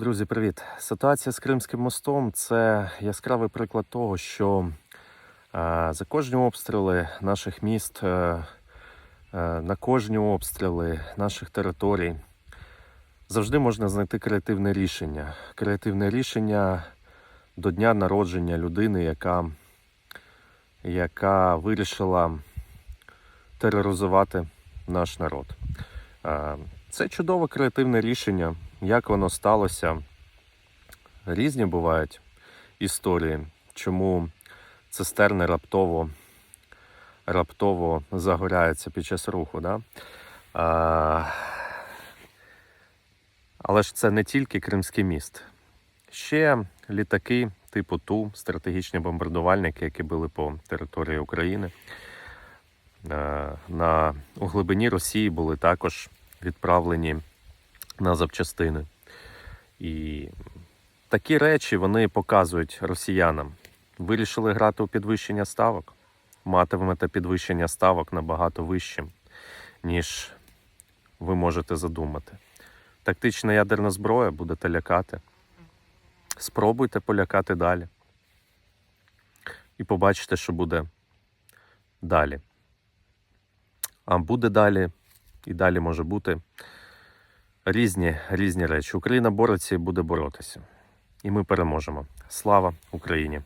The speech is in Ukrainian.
Друзі, привіт! Ситуація з Кримським мостом це яскравий приклад того, що е, за кожні обстріли наших міст, е, е, на кожні обстріли наших територій завжди можна знайти креативне рішення. Креативне рішення до дня народження людини, яка, яка вирішила тероризувати наш народ. Це чудове креативне рішення. Як воно сталося? Різні бувають історії, чому цистерни раптово, раптово загоряються під час руху. Да? А, але ж це не тільки Кримський міст. Ще літаки типу Ту, стратегічні бомбардувальники, які були по території України. На, у глибині Росії були також відправлені на запчастини. І такі речі вони показують росіянам. Вирішили грати у підвищення ставок, матимете підвищення ставок набагато вищим, ніж ви можете задумати. Тактична ядерна зброя будете лякати. Спробуйте полякати далі. І побачите, що буде далі. А буде далі, і далі може бути різні, різні речі. Україна бореться і буде боротися. І ми переможемо. Слава Україні!